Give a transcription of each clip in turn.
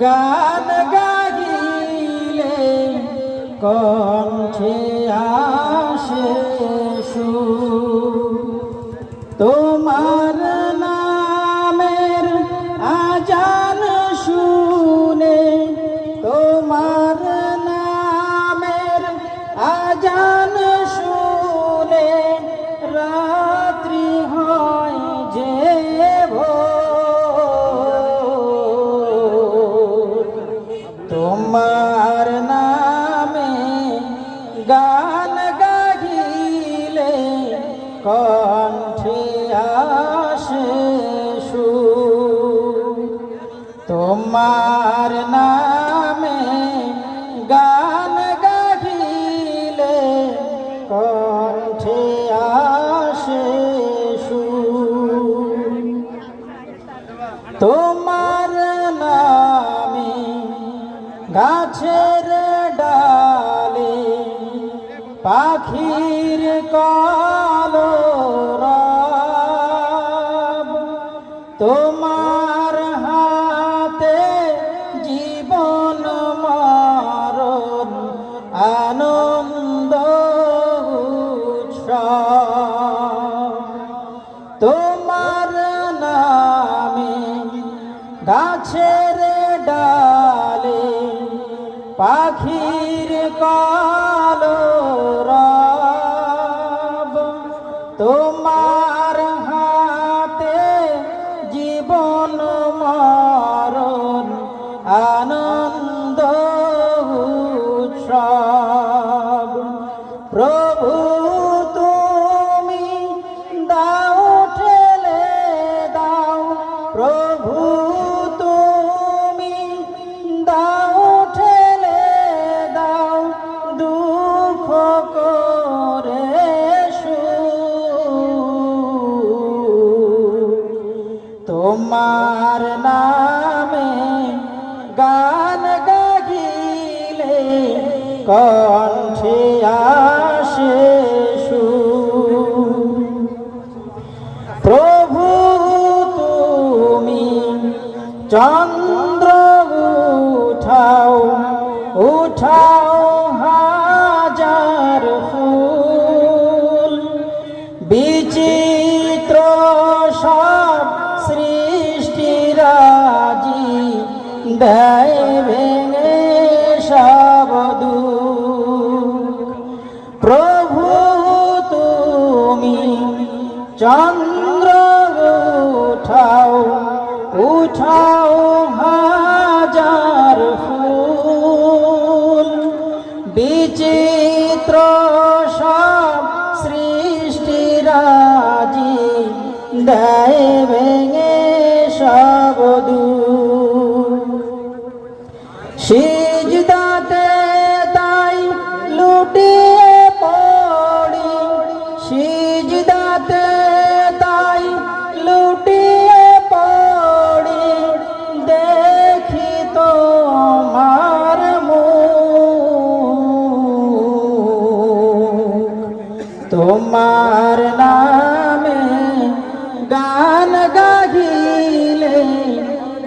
গান গাইলে কণ্ঠে আসে সু তোমার গান গাহিলে কণ্ঠে আসে। তোমার নামে গান গাহিলে কণ্ঠে আসে। তোমার নামে গাছের পাখির কলরব তোমার হাতে জীবন মরণ আনন্দ তোমার নামে গাছের ডালে পাখির কলরব জীবন মরণ আনন্দ উৎসব। প্রভু তোমার নামে গান গাহিলে কণ্ঠে আসে প্রভু তুমি চন্দ্র উঠাও উঠাও চন্দ্র উঠাও উঠাও হাজার ফুল। বিচিত্র সব সৃষ্টিরাজি দেয় ভেঙে সব সিজদাতে তাই লুটিয়ে পড়ি সিজদাতে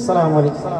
আসসালামু আলাইকুম।